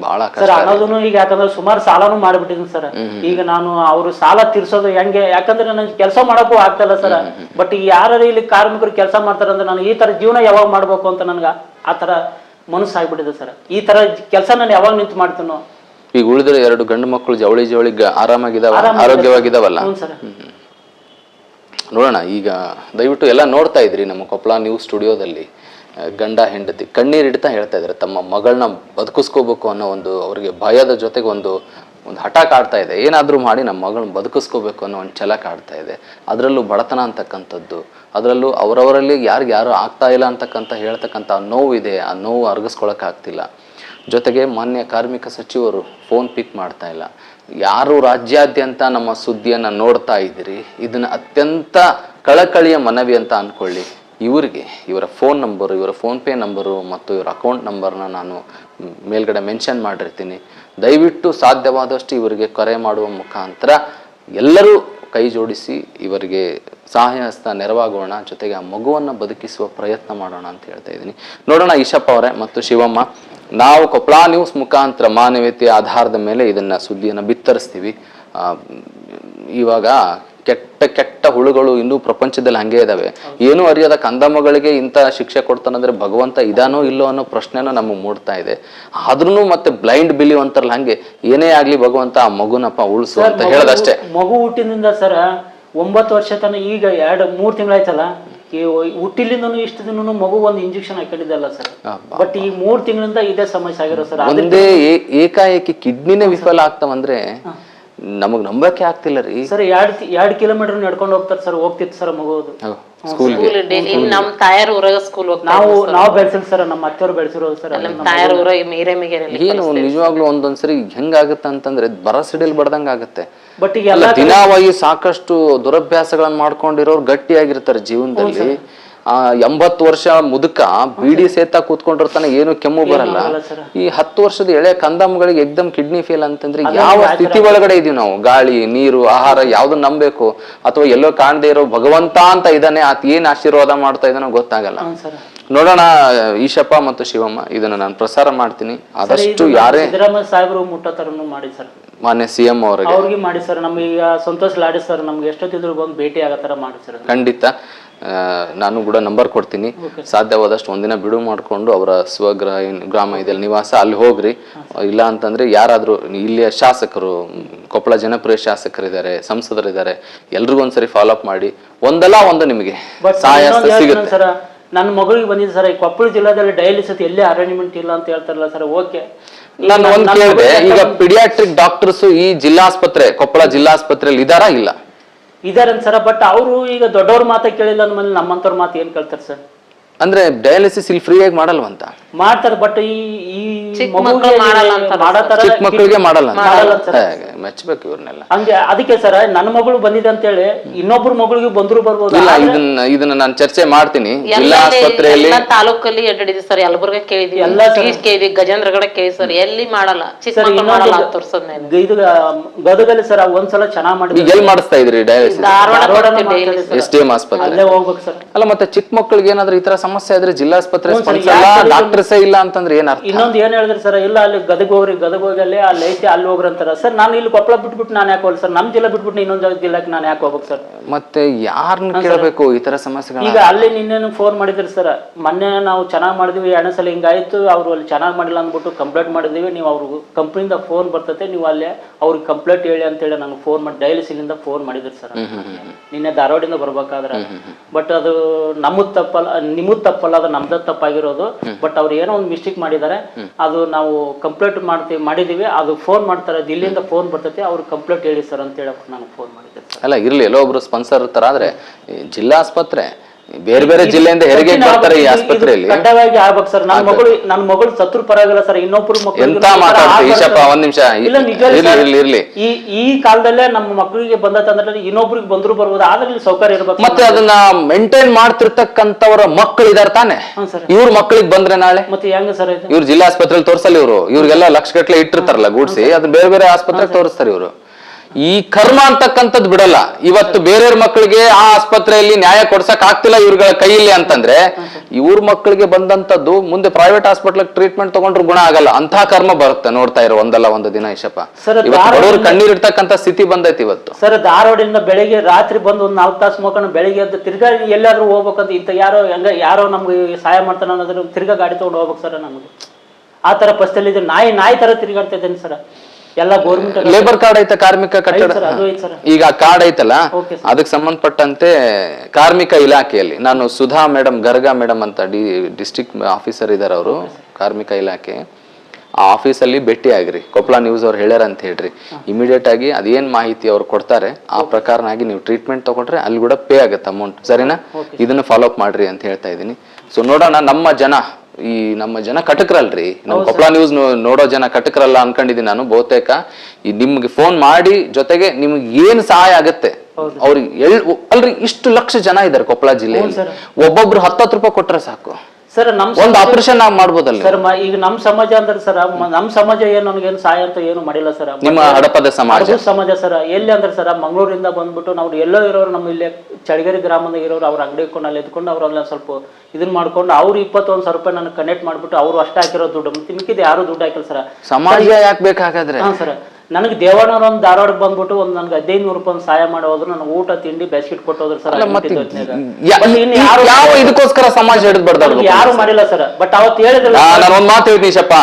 ಬಹಳ ಸರ್ ಕಷ್ಟ. ಅನ್ನೋದನ್ನು ಈಗ ಯಾಕಂದ್ರೆ ಸುಮಾರು ಸಾಲನು ಮಾಡಿಬಿಟ್ಟಿದ್ದೀನಿ ಸರ್. ಈಗ ನಾನು ಅವರು ಸಾಲ ತೀರ್ಸೋದು ಹೆಂಗೆ ಯಾಕಂದ್ರೆ ನನಗೆ ಕೆಲಸ ಮಾಡೋಕ್ಕೂ ಆಗ್ತಲ್ಲ ಸರ್. ಬಟ್ ಯಾರು ಇಲ್ಲಿ ಕಾರ್ಮಿಕರು ಕೆಲಸ ಮಾಡ್ತಾರೆ ಅಂದ್ರೆ ನಾನು ಈ ತರ ಜೀವನ ಯಾವಾಗ ಮಾಡ್ಬೇಕು ಅಂತ ನನ್ಗ ಆ ತರ ಮನಸ್ಸಾಗ್ಬಿಟ್ಟಿದೆ ಸರ್. ಈ ತರ ಕೆಲಸ ನಾನು ಯಾವಾಗ ನಿಂತು ಮಾಡ್ತೀನೋ. ಈಗ ಉಳಿದ್ರೆ ಎರಡು ಗಂಡು ಮಕ್ಕಳು ಜವಳಿ ಜವಳಿ ಗ- ಆರಾಮಾಗಿದಾವ ಆರೋಗ್ಯವಾಗಿದಾವಲ್ಲ? ಹ್ಞೂ ಸರ್. ನೋಡೋಣ, ಈಗ ದಯವಿಟ್ಟು ಎಲ್ಲ ನೋಡ್ತಾ ಇದ್ರಿ ನಮ್ಮ ಕೊಪ್ಪಳ ನ್ಯೂಸ್ ಸ್ಟುಡಿಯೋದಲ್ಲಿ ಗಂಡ, ಹೆಂಡತಿ ಕಣ್ಣೀರಿಡ್ತಾ ಹೇಳ್ತಾ ಇದ್ದಾರೆ, ತಮ್ಮ ಮಗಳನ್ನ ಬದುಕಿಸ್ಕೋಬೇಕು ಅನ್ನೋ ಒಂದು ಅವರಿಗೆ ಭಯದ ಜೊತೆಗೆ ಒಂದು ಒಂದು ಹಠ ಕಾಡ್ತಾ ಇದೆ. ಏನಾದರೂ ಮಾಡಿ ನಮ್ಮ ಮಗಳನ್ನ ಬದುಕಿಸ್ಕೋಬೇಕು ಅನ್ನೋ ಒಂದು ಛಲ ಕಾಡ್ತಾ ಇದೆ. ಅದರಲ್ಲೂ ಬಡತನ ಅಂತಕ್ಕಂಥದ್ದು, ಅದರಲ್ಲೂ ಅವರವರಲ್ಲಿ ಯಾರಿಗೆ ಯಾರು ಆಗ್ತಾ ಇಲ್ಲ ಅಂತಕ್ಕಂಥ ಹೇಳ್ತಕ್ಕಂಥ ನೋವು ಇದೆ ಆ ನೋವು ಅರಗಿಸ್ಕೊಳಕ್ಕಾಗ್ತಿಲ್ಲ ಜೊತೆಗೆ ಮಾನ್ಯ ಕಾರ್ಮಿಕ ಸಚಿವರು ಫೋನ್ ಪಿಕ್ ಮಾಡ್ತಾ ಇಲ್ಲ. ಯಾರು ರಾಜ್ಯಾದ್ಯಂತ ನಮ್ಮ ಸುದ್ದಿಯನ್ನು ನೋಡ್ತಾ ಇದ್ದೀರಿ? ಇದನ್ನ ಅತ್ಯಂತ ಕಳಕಳಿಯ ಮನವಿ ಅಂತ ಅಂದ್ಕೊಳ್ಳಿ ಇವರಿಗೆ, ಇವರ ಫೋನ್ ನಂಬರು ಇವರ ಫೋನ್ಪೇ ನಂಬರು ಮತ್ತು ಇವರ ಅಕೌಂಟ್ ನಂಬರ್ನ ನಾನು ಮೇಲ್ಗಡೆ ಮೆನ್ಷನ್ ಮಾಡಿರ್ತೀನಿ. ದಯವಿಟ್ಟು ಸಾಧ್ಯವಾದಷ್ಟು ಇವರಿಗೆ ಕರೆ ಮಾಡುವ ಮುಖಾಂತರ ಎಲ್ಲರೂ ಕೈ ಜೋಡಿಸಿ ಇವರಿಗೆ ಸಹಾಯ ಹಸ್ತ ನೆರವಾಗೋಣ, ಜೊತೆಗೆ ಆ ಮಗುವನ್ನು ಬದುಕಿಸುವ ಪ್ರಯತ್ನ ಮಾಡೋಣ ಅಂತ ಹೇಳ್ತಾ ಇದ್ದೀನಿ. ನೋಡೋಣ ಈಶಪ್ಪ ಅವರೇ ಮತ್ತು ಶಿವಮ್ಮ, ನಾವು ಕೊಪ್ಪಳ ನ್ಯೂಸ್ ಮುಖಾಂತರ ಮಾನವೀಯತೆಯ ಆಧಾರದ ಮೇಲೆ ಇದನ್ನು ಸುದ್ದಿಯನ್ನು ಬಿತ್ತರಿಸ್ತೀವಿ. ಇವಾಗ ಕೆಟ್ಟ ಕೆಟ್ಟ ಹುಳುಗಳು ಇನ್ನೂ ಪ್ರಪಂಚದಲ್ಲಿ ಹಂಗೆ ಇದಾವೆ. ಏನು ಅರಿಯದ ಕಂದಮ್ಮಗಳಿಗೆ ಇಂಥ ಶಿಕ್ಷೆ ಕೊಡ್ತಾನಂದ್ರೆ ಭಗವಂತ ಇದಾನೋ ಇಲ್ಲೋ ಅನ್ನೋ ಪ್ರಶ್ನೆನೂ ನಮಗೆ ಮೂಡ್ತಾ ಇದೆ. ಆದ್ರೂ ಮತ್ತೆ ಬ್ಲೈಂಡ್ ಬಿಲಿವ್ ಅಂತಾರಲ್ಲ ಹಂಗೆ ಏನೇ ಆಗ್ಲಿ ಭಗವಂತ ಆ ಮಗುನಪ್ಪ ಉಳಿಸು ಅಂತ ಹೇಳದಷ್ಟೇ. ಮಗು ಹುಟ್ಟಿನಿಂದ ಸರ ಒಂಬತ್ತು ವರ್ಷ ತನಕ ಈಗ ಎರಡು ಮೂರು ತಿಂಗಳಾಯ್ತಲ್ಲ ಈ ಹುಟ್ಟಿಲಿಂದನು ಇಷ್ಟು ದಿನ ಮಗು ಒಂದು ಇಂಜೆಕ್ಷನ್ ಹಾಕೊಂಡಿದ್ದಲ್ಲ ಸರ್. ಬಟ್ ಈ ಮೂರ್ ತಿಂಗಳಿಂದ ಇದೇ ಸಮಸ್ಯೆ ಆಗಿರೋ ಸರ್. ಒಂದೇ ಏಕಾಏಕಿ ಕಿಡ್ನಿನೇ ವಿಫಲ ಆಗ್ತಾವಂದ್ರೆ ನಮಗ್ ನಂಬಕ್ಕೆ ಆಗ್ತಿಲ್ಲ ರೀ. ಸರ್ ಎರಡ್ ಎರಡ್ ಕಿಲೋಮೀಟರ್ ನಡ್ಕೊಂಡು ಹೋಗ್ತಾರೆ ಸರ್ ಹೋಗ್ತಿತ್ತು ಸರ್ ಮಗುವುದು. ಸ್ಕೂಲ್ಗೆ ಸ್ಕೂಲ್ ಡೈಲಿ ನಮ್ ತಾಯರ್ ಊರಾಗ ಸ್ಕೂಲ್ ಹೋಗ್ತಾ ನಾವು ನಾವು ಬೆಳೆಸಿಲ್ಲ ಸರ್ ನಮ್ಮ ಅತ್ತೆಯವ್ರು ಬೆಳೆಸಿರೋದು ಸರ್. ನಮ್ ತಾಯರ್ ಊರಾಗ ಮೇರೆ ಮೇರೆ ಏನು ನಿಜವಾಗ್ಲೂ ಒಂದೊಂದ್ಸರಿ ಹೆಂಗಾಗುತ್ತೆ ಅಂತಂದ್ರೆ ಬರ ಸಿಡಿಲ್ ಬಡ್ದಂಗ ಆಗತ್ತೆ. ಬಟ್ ಅಲ್ಲ ಸಾಕಷ್ಟು ದುರಭ್ಯಾಸಗಳನ್ನ ಮಾಡ್ಕೊಂಡಿರೋರು ಗಟ್ಟಿಯಾಗಿರ್ತಾರೆ ಜೀವನದಲ್ಲಿ. ಆ ಎಂಬತ್ತು ವರ್ಷ ಮುದುಕ ಬಿಡಿ ಸೇತ ಕೂತ್ಕೊಂಡಿರ್ತಾನೆ ಏನು ಕೆಮ್ಮು ಬರಲ್ಲ. ಈ ಹತ್ತು ವರ್ಷದ ಎಳೆ ಕಂದಮ್ಮಗಳಿಗೆ ಎಕ್ದಮ್ ಕಿಡ್ನಿ ಫೇಲ್ ಅಂತಂದ್ರೆ ಯಾವ ಸ್ಥಿತಿ ಒಳಗಡೆ ಇದೀವಿ ನಾವು? ಗಾಳಿ ನೀರು ಆಹಾರ ಯಾವ್ದನ್ನ ನಂಬೇಕು? ಅಥವಾ ಎಲ್ಲೋ ಕಾಣದೇ ಇರೋ ಭಗವಂತ ಅಂತ ಇದಾನೆ ಆತ ಏನ್ ಆಶೀರ್ವಾದ ಮಾಡ್ತಾ ಇದಾನೋ ಗೊತ್ತಾಗಲ್ಲ. ನೋಡೋಣ ಈಶಪ್ಪ ಮತ್ತು ಶಿವಮ್ಮ ಇದನ್ನ ನಾನು ಪ್ರಸಾರ ಮಾಡ್ತೀನಿ. ಆದಷ್ಟು ಯಾರೇ ಸಿದ್ದರಾಮಯ್ಯ ಸಾಹೇಬರು ಮುಟ್ಟೋ ಮಾಡಿ ಸರ್. ಮಾನ್ಯ ಸಿ ಎಂ ಅವರಿಗೆ. ಅವ್ರಿಗೆ ಮಾಡಿ ಸರ್ ನಮ್ಗೆ ಸಂತೋಷ್ ಲಾಡಿ ಸರ್ ನಮ್ಗೆ ಎಷ್ಟೊತ್ತಿದ್ರು ಬಂದು ಭೇಟಿ ಆಗೋ ಥರ ಮಾಡಿ ಸರ್. ಖಂಡಿತ. ಆ, ನಾನು ಕೂಡ ನಂಬರ್ ಕೊಡ್ತೀನಿ. ಸಾಧ್ಯವಾದಷ್ಟು ಒಂದಿನ ಬಿಡುವು ಮಾಡಿಕೊಂಡು ಅವರ ಸ್ವಗ್ರಹ ಏನ್ ಗ್ರಾಮ ಇದೆಯಲ್ಲಿ ನಿವಾಸ ಅಲ್ಲಿ ಹೋಗ್ರಿ. ಇಲ್ಲ ಅಂತಂದ್ರೆ ಯಾರಾದ್ರೂ ಇಲ್ಲಿಯ ಶಾಸಕರು ಮ್, ಕೊಪ್ಪಳ ಜನಪ್ರಿಯ ಶಾಸಕರಿದ್ದಾರೆ ಸಂಸದರಿದ್ದಾರೆ ಎಲ್ರಿಗೂ ಒಂದ್ಸರಿ ಫಾಲೋ ಅಪ್ ಮಾಡಿ. ಒಂದಲ್ಲ ಒಂದು ನಿಮಗೆ ಬಟ್ ಸಹಾಯ ಸಿಗುತ್ತೆ. ಸರ್ ನನ್ನ ಮಗಳಿಗೆ ಬಂದಿದೆ ಸರ್ ಈ ಕೊಪ್ಪಳ ಜಿಲ್ಲಾದಲ್ಲಿ ಡಯಾಲಿಸಿಸ್ ಎಲ್ಲಿ ಅರೇಂಜ್ಮೆಂಟ್ ಇಲ್ಲ ಅಂತ ಹೇಳ್ತಾರಲ್ಲ ಸರ್ ಓಕೆ. ನಾನು ಒಂದ್ ಕೇಳಿದೆ ಈಗ ಪಿಡಿಯಾಟ್ರಿಕ್ ಡಾಕ್ಟರ್ಸ್ ಈ ಜಿಲ್ಲಾಸ್ಪತ್ರೆ ಕೊಪ್ಪಳ ಜಿಲ್ಲಾಸ್ಪತ್ರೆಯಲ್ಲಿ ಇದಾರಾ ಇಲ್ಲ? ಇದಾರೆ ಸರ್ ಬಟ್ ಅವರು ಈಗ ದೊಡ್ಡವ್ರ ಮಾತ ಕೇಳಿಲ್ಲ ಅಂದ್ಮೇಲೆ ನಮ್ಮಂತವ್ರ ಮಾತು ಏನ್ ಕೇಳ್ತಾರೆ ಸರ್? ಅಂದ್ರೆ ಡಯಾಲಿಸಿಸ್ ಇಲ್ಲಿ ಫ್ರೀಯಾಗಿ ಮಾಡಲ್ವಂತ? ಮಾಡ್ತಾರೆ ಬಟ್ ಈ ಈ ಚಿಕ್ಕ ಮಕ್ಳು ಮಾಡಲ್ಲ ಮಾಡೋ ಚಿಕ್ಕ ಮಕ್ಕಳಿಗೆ ಮಾಡಲ್ಲ ಅಂತ. ಮಾಡಲ್ಲ ಸರ್. ಮೆಚ್ಚಬೇಕು ಇವ್ರನ್ನೆಲ್ಲ. ಹಂಗೆ ಅದಕ್ಕೆ ಸರ್ ನನ್ನ ಮಗಳು ಬಂದಿದೆ ಅಂತೇಳಿ ಇನ್ನೊಬ್ರ ಮಗಳಿಗೂ ಬಂದ್ರು ಬರ್ಬೋದು. ಇಲ್ಲ ಇದನ್ನ ಇದನ್ನ ನಾನು ಚರ್ಚೆ ಮಾಡ್ತೀನಿ. ಜಿಲ್ಲಾ ಆಸ್ಪತ್ರೆಯಲ್ಲಿ ಎಲ್ಲ ತಾಲೂಕಲ್ಲಿ ಎಡ್ಡಿದ್ವಿ ಸರ್. ಯಲಬುರ್ಗ ಕೇಳಿದ್ವಿ ಈಸ್ಟ್ ಕೇಳಿದ್ವಿ ಗಜೇಂದ್ರಗಡ ಕೇಳಿ ಸರ್. ಎಲ್ಲಿ ಮಾಡಲ್ಲ. ಚಿಕ್ಕ ಮಕ್ಕಳು ಮಾಡಲ್ಲ ಅಂತ ತೋರ್ಸದ್ ಮೇಲೆ. ಇದು ಗದಗಲ್ಲಿ ಸರ್ ಒಂದ್ಸಲ ಚೆನ್ನಾಗಿ ಈಗ ಮಾಡಿದ್ರು ಎಲ್ಲಿ ಮಾಡಿಸ್ತಾ ಇದ್ರಿ ಡಯಾಲಿಸಿಸ್ ಧಾರವಾಡ ಧಾರವಾಡನ ಎಸ್ ಡಿ ಎಂ ಆಸ್ಪತ್ರೆ. ಅಲ್ಲೇ ಹೋಗ್ಬೇಕು ಸರ್. ಅಲ್ಲ ಮತ್ತೆ ಚಿಕ್ಕ ಮಕ್ಕಳಿಗೆ ಏನಾದ್ರೂ ಈ ತರ ಸಮಸ್ಯೆ ಆದ್ರೆ ಜಿಲ್ಲಾಸ್ಪತ್ರೆ ಡಾಕ್ಟರ್ಸೇ ಇಲ್ಲ ಅಂತಂದ್ರೆ ಏನ್ ಅರ್ಥ? ಇನ್ನೊಂದು ಏನ್ ಹೇಳಿದ್ರೆ ಸರ್ ಇಲ್ಲ ಅಲ್ಲಿ ಗದಗ ಹೋಗ್ರಿ ಗದಗ ಹೋಗಿ ಅಲ್ಲಿ ಐತಿ ಅಲ್ಲಿ ಹೋಗ್ರಿ ಅಂತಾರ. ಸರ್ ನಾನು ಇಲ್ಲಿ ಕೊಪ್ಪಳ ಬಿಟ್ಬಿಟ್ಟು ನಾನು ಯಾಕೆ ಹೋಗ್ಲಿ ಸರ್? ನಮ್ ಜಿಲ್ಲೆ ಬಿಟ್ಬಿಟ್ಟು ಇನ್ನೊಂದು ಜಾಗ ಜಿಲ್ಲೆಗೆ ನಾನು ಯಾಕೆ ಹೋಗ್ಬೇಕು ಸರ್? ಮತ್ತೆ ಯಾರನ್ನ ಕೇಳಬೇಕು ಈ ತರ ಸಮಸ್ಯೆಗಳ ಈಗ ಅಲ್ಲಿ ನಿನ್ನೆ ಫೋನ್ ಮಾಡಿದ್ರಿ ಸರ್? ಮೊನ್ನೆ ನಾವು ಚೆನ್ನಾಗಿ ಮಾಡಿದ್ವಿ ಎರಡನೇ ಸಲ ಹಿಂಗಾಯ್ತು ಅವ್ರು ಅಲ್ಲಿ ಚೆನ್ನಾಗಿ ಮಾಡಿಲ್ಲ ಅಂದ್ಬಿಟ್ಟು ಕಂಪ್ಲೇಂಟ್ ಮಾಡಿದ್ವಿ. ನೀವು ಅವ್ರಿಗೆ ಕಂಪ್ನಿಯಿಂದ ಫೋನ್ ಬರ್ತತೆ ನೀವು ಅಲ್ಲೇ ಅವ್ರಿಗೆ ಕಂಪ್ಲೇಂಟ್ ಹೇಳಿ ಅಂತೇಳಿ ನನಗೆ ಫೋನ್ ಮಾಡಿ ಡೈಲಿಸಿಲಿಂದ ಫೋನ್ ಮಾಡಿದ್ರಿ ಸರ್. ನಿನ್ನೆ ಧಾರವಾಡಿಂದ ಬರ್ಬೇಕಾದ್ರೆ. ಬಟ್ ಅದು ನಮ್ಮ ತಪ್ಪಲ್ಲ ನಿಮ್ಮದ್ ತಪ್ಪಲ್ಲ ಅದು ನಮ್ದ ತಪ್ಪಾಗಿರೋದು. ಬಟ್ ಅವ್ರು ಏನೋ ಒಂದು ಮಿಸ್ಟೇಕ್ ಮಾಡಿದ್ದಾರೆ. ಅದು ನಾವು ಕಂಪ್ಲೇಂಟ್ ಮಾಡ್ತೀವಿ ಮಾಡಿದೀವಿ ಅದು ಫೋನ್ ಮಾಡ್ತಾರೆ ದಿಲ್ಲಿಯಿಂದ ಫೋನ್ ಬರ್ತೈತಿ ಅವ್ರು ಕಂಪ್ಲೇಂಟ್ ಹೇಳಿ ಸರ್ ಅಂತ ಹೇಳಕ್ ನಾನು ಫೋನ್ ಮಾಡಿದ್ದೆ ಅಲ್ಲ ಇರ್ಲಿ ಎಲ್ಲೋ ಒಬ್ರು ಸ್ಪಾನ್ಸರ್ ತರ ಆದ್ರೆ ಜಿಲ್ಲಾಸ್ಪತ್ರೆ ಬೇರೆ ಬೇರೆ ಜಿಲ್ಲೆಯಿಂದ ಹೆರಿಗೆ ಬರ್ತಾರೆ ಈ ಆಸ್ಪತ್ರೆಯಲ್ಲಿ. ಕಡ್ಡಾಯವಾಗಿ ಆಗ್ಬೇಕು ಸರ್. ನನ್ನ ಮಗಳು ನನ್ನ ಮಗಳು ಸತ್ರು ಪರವಾಗಿಲ್ಲ ಸರ್. ಇನ್ನೊಬ್ರು ಮಕ್ಕಳು ಎಂತ ಮಾತಾಡ್ತೀವಿ ಈಶಪ್ಪ ಒಂದ್ ನಿಮಿಷ. ಇಲ್ಲ ನಿಜವಾಗ್ಲೂ ಇರ್ಲಿ ಈ ಈ ಕಾಲದಲ್ಲೇ ನಮ್ಮ ಮಕ್ಕಳಿಗೆ ಬಂದತಂದ್ರೆ ಇನ್ನೊಬ್ರಿಗೆ ಬಂದ್ರು ಬರ್ಬೋದು. ಆದ್ರೆ ಇಲ್ಲಿ ಸೌಕರ್ಯ ಇರ್ಬೇಕು ಮತ್ತೆ ಅದನ್ನ ಮೇಂಟೈನ್ ಮಾಡ್ತಿರ್ತಕ್ಕಂಥವ್ರ ಮಕ್ಕಳು ಇದಾರೆ ತಾನೆ. ಇವ್ರ ಮಕ್ಕಳಿಗೆ ಬಂದ್ರೆ ನಾಳೆ? ಮತ್ತೆ ಹೆಂಗ ಸರ್ ಇವ್ರ ಜಿಲ್ಲಾ ಆಸ್ಪತ್ರೆಯಲ್ಲಿ ತೋರಿಸಲ್ಲ ಇವ್ರು? ಇವ್ರಿಗೆಲ್ಲ ಲಕ್ಷ ಗಟ್ಲೆ ಇಟ್ಟಿರ್ತಾರಲ್ಲ ಗೂಡ್ಸಿ. ಅದನ್ನ ಬೇರೆ ಬೇರೆ ಆಸ್ಪತ್ರೆಗೆ ತೋರಿಸ್ತಾರೆ ಇವ್ರು. ಈ ಕರ್ಮ ಅಂತಕ್ಕಂಥದ್ದು ಬಿಡಲ್ಲ. ಇವತ್ತು ಬೇರೆಯವ್ರ ಮಕ್ಕಳಿಗೆ ಆ ಆಸ್ಪತ್ರೆಯಲ್ಲಿ ನ್ಯಾಯ ಕೊಡ್ಸಕ್ ಆಗ್ತಿಲ್ಲ ಇವ್ರಗಳ ಕೈಯಲ್ಲಿ ಅಂತಂದ್ರೆ ಇವ್ರ ಮಕ್ಕಳಿಗೆ ಬಂದಂತದ್ದು ಮುಂದೆ ಪ್ರೈವೇಟ್ ಹಾಸ್ಪಿಟಲ್ ಟ್ರೀಟ್ಮೆಂಟ್ ತಗೊಂಡ್ರು ಗುಣ ಆಗಲ್ಲ. ಅಂತ ಕರ್ಮ ಬರುತ್ತೆ ನೋಡ್ತಾ ಇರೋ ಒಂದಲ್ಲ ಒಂದು ದಿನ ಧಾರವಾಡ- ಬಡವ್ರು ಕಣ್ಣೀರ್ ಇಡ್ತಕ್ಕಂಥ ಸ್ಥಿತಿ ಬಂದೈತಿ ಇವತ್ತು. ಸರ್ ಧಾರವಾಡಿಂದ ಬೆಳಿಗ್ಗೆ ರಾತ್ರಿ ಬಂದು ಒಂದು ನಾಲ್ಕು ತಾಸು ಮಕ್ಕಳು ಬೆಳಿಗ್ಗೆ ಎದ್ದು ತಿರ್ಗಾ ಎಲ್ಲಾದ್ರೂ ಹೋಗ್ಬೇಕಂತ ಇಂತ ಯಾರೋ ಹಂಗ ಯಾರೋ ನಮ್ಗೆ ಸಹಾಯ ಮಾಡ್ತಾನೆ ಅನ್ನೋದ್ರ ತಿರ್ಗಾ ಗಾಡಿ ತಗೊಂಡು ಹೋಗ್ಬೇಕು ಸರ್ ನಮ್ಗೆ. ಆ ತರ ಪರಿಸ್ಥಿತಿ ನಾಯಿ ನಾಯಿ ತರ ತಿರ್ಗಾಡ್ತಾ ಇದ್ದೇನೆ ಸರ್. ಎಲ್ಲ ಗೌರ್ಮೆಂಟ್ ಲೇಬರ್ ಕಾರ್ಡ್ ಐತೆ ಕಾರ್ಮಿಕ ಕಟ್ಟಡ. ಸರ್ ಅದು ಐತೆ ಸರ್. ಈಗ ಕಾರ್ಡ್ ಐತಲ್ಲ Okay, ಅದಕ್ಕೆ ಸಂಬಂಧಪಟ್ಟಂತೆ ಕಾರ್ಮಿಕ ಇಲಾಖೆಯಲ್ಲಿ ನಾನು ಸುಧಾ ಮೇಡಮ್ ಗರ್ಗಾ ಮೇಡಮ್ ಅಂತ ಡಿ ಡಿಸ್ಟಿಕ್ ಆಫೀಸರ್ ಇದಾರೆ ಅವರು ಕಾರ್ಮಿಕ ಇಲಾಖೆ. ಆ ಆಫೀಸಲ್ಲಿ ಭೇಟಿ ಆಗ್ರಿ. ಕೊಪ್ಪಳ ನ್ಯೂಸ್ ಅವ್ರು ಹೇಳ್ಯಾರ ಅಂತ ಹೇಳ್ರಿ. ಇಮಿಡಿಯೇಟ್ ಆಗಿ ಅದೇನ್ ಮಾಹಿತಿ ಅವ್ರು ಕೊಡ್ತಾರೆ ಆ ಪ್ರಕಾರನಾಗಿ ನೀವು ಟ್ರೀಟ್ಮೆಂಟ್ ತಗೊಂಡ್ರೆ ಅಲ್ಲಿ ಕೂಡ ಪೇ ಆಗುತ್ತೆ ಅಮೌಂಟ್ ಸರಿನಾ? ಇದನ್ನ ಫಾಲೋ ಅಪ್ ಮಾಡ್ರಿ ಅಂತ ಹೇಳ್ತಾ ಇದ್ದೀನಿ. ಸೊ ನೋಡೋಣ ನಮ್ಮ ಜನ ಈ ನಮ್ಮ ಜನ ಕಟಕ್ರಲ್ರಿ. ನಮ್ಮ ಕೊಪ್ಪಳ ನ್ಯೂಸ್ ನೋಡೋ ಜನ ಕಟಕ್ರಲ್ಲ ಅನ್ಕೊಂಡಿದ್ದೀನಿ ನಾನು ಬಹುತೇಕ. ಈ ನಿಮ್ಗೆ ಫೋನ್ ಮಾಡಿ ಜೊತೆಗೆ ನಿಮ್ಗೆ ಏನ್ ಸಹಾಯ ಆಗತ್ತೆ? ಅವ್ರಿಗೆ ಅಲ್ರಿ ಇಷ್ಟು ಲಕ್ಷ ಜನ ಇದಾರೆ ಕೊಪ್ಪಳ ಜಿಲ್ಲೆಯಲ್ಲಿ. ಒಬ್ಬೊಬ್ರು ಹತ್ತತ್ತು ರೂಪಾಯಿ ಕೊಟ್ರೆ ಸಾಕು. ಸರ್ ನಮ್ಮ ಒಂದ್ ಆಪರೇಷನ್ ನಾವು ಮಾಡ್ಬೋದಲ್ಲ ಸರ್ ಮ- ಈಗ ನಮ್ಮ ಸಮಾಜ ಅಂದ್ರೆ ಸರ್ ನಮ್ಮ ಸಮಾಜ ಏನು ನನಗೇನು ಸಹಾಯ ಅಂತ ಏನು ಮಾಡಿಲ್ಲ ಸರ್. ನಿಮ್ಮ ಹಡಪದ ಸಮಾಜ. ಸಮಾಜ ಸರ್ ಎಲ್ಲಿ ಅಂದ್ರೆ ಸರ್ ಮಂಗಳೂರಿಂದ ಬಂದ್ಬಿಟ್ಟು ನಾವು ಎಲ್ಲೋ ಇರೋರು ನಮ್ಮ ಇಲ್ಲಿ ಚಳಗೇರಿ ಗ್ರಾಮದಾಗ ಇರೋರು ಅವ್ರ ಅಂಗಡಿ ಕೊಂಡಲ್ಲಿ ಎದ್ಕೊಂಡು ಅವ್ರಲ್ಲ ಸ್ವಲ್ಪ ಇದನ್ನ ಮಾಡ್ಕೊಂಡು ಅವ್ರು ಇಪ್ಪತ್ತೊಂದು ಸಾವಿರ ರೂಪಾಯಿ ನನಗೆ ಕನೆಕ್ಟ್ ಮಾಡ್ಬಿಟ್ಟು ಅವ್ರು ಅಷ್ಟ ಹಾಕಿರೋ ದುಡ್ಡು ಮತ್ತೆ ಯಾರು ದುಡ್ಡು ಹಾಕಿಲ್ಲ ಸರ್. ಸಮಾಜ ಯಾಕೆ ಬೇಕಾಗಾದ್ರೆ? ಹಾ ಸರ್. ನನಗೆ ದೇವಣ್ಣ ಒಂದು ಧಾರವಾಡಕ್ಕೆ ಬಂದ್ಬಿಟ್ಟು ಒಂದು ನನಗೆ ಹದಿನೈದು ನೂರು ರೂಪಾಯಿ ಸಹಾಯ ಮಾಡೋದ್ರು ನನಗೆ ಊಟ ತಿಂಡಿ ಬೆಸ್ಕಿಟ್ ಕೊಟ್ಟೋದ್ರು ಸರ್ ಯಾವ ಇದಕ್ಕೋಸ್ಕರ ಸಮಾಜ ಹಿಡಿದು ಬಡ್ದಾಡ್ಬೇಕು ಯಾರು ಮಾಡಿಲ್ಲ ಸರ್ ಬಟ್ ಅವತ್ತು ಹೇಳಿದ್ರಲ್ಲ ನಾನು ಒಂದ್ ಮಾತು ಹೇಳ್ತೀನಿ ಶಪ್ಪ.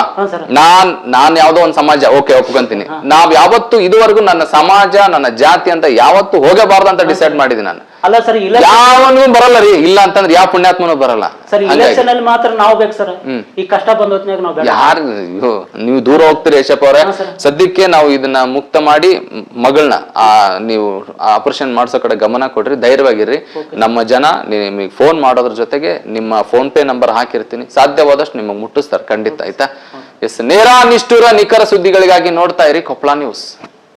ನಾನ್ ನಾನ್ ಯಾವ್ದೋ ಒಂದ್ ಸಮಾಜ ಓಕೆ ಒಪ್ಕೊಂತೀನಿ. ನಾವ್ ಯಾವತ್ತು ಇದುವರೆಗೂ ನನ್ನ ಸಮಾಜ ನನ್ನ ಜಾತಿ ಅಂತ ಯಾವತ್ತು ಹೋಗಬಾರ್ದು ಅಂತ ಡಿಸೈಡ್ ಮಾಡಿದ್ದೀನಿ ನಾನು. ಅಲ್ಲ ಸರ್ ಇಲ್ಲ ಯಾವನು ಬರಲ್ಲ ರೀ. ಇಲ್ಲ ಅಂತಂದ್ರೆ ಯಾವ ಪುಣ್ಯಾತ್ಮನೂ ಬರಲ್ಲ. ಸರ್ ಇಲೆಕ್ಷನ್ ಅಲ್ಲಿ ಮಾತ್ರ ನಾವು ಬೇಕು ಸರ್. ಈ ಕಷ್ಟ ಬಂದ ನಾವು ಯಾರು ನೀವು ದೂರ ಹೋಗ್ತೀರಿ ಯಶಪ್ಪ ಅವ್ರೆ. ಸದ್ಯಕ್ಕೆ ನಾವು ಇದನ್ನ ಮುಕ್ತ ಮಾಡಿ ಮಗಳನ್ನ ಆ ನೀವು ಆಪರೇಷನ್ ಮಾಡಿಸೋ ಕಡೆ ಗಮನ ಕೊಡ್ರಿ ಧೈರ್ಯವಾಗಿರ್ರಿ. ನಮ್ಮ ಜನ ನಿಮಗೆ ಫೋನ್ ಮಾಡೋದ್ರ ಜೊತೆಗೆ ನಿಮ್ಮ ಫೋನ್ ಪೇ ನಂಬರ್ ಹಾಕಿರ್ತೀನಿ. ಸಾಧ್ಯವಾದಷ್ಟು ನಿಮಗೆ ಮುಟ್ಟಿಸ್ತಾರೆ ಖಂಡಿತ ಆಯ್ತಾ? ಎಸ್ ನೇರ ನಿಷ್ಠುರ ನಿಖರ ಸುದ್ದಿಗಳಿಗಾಗಿ ನೋಡ್ತಾ ಇರಿ ಕೊಪ್ಪಳ ನ್ಯೂಸ್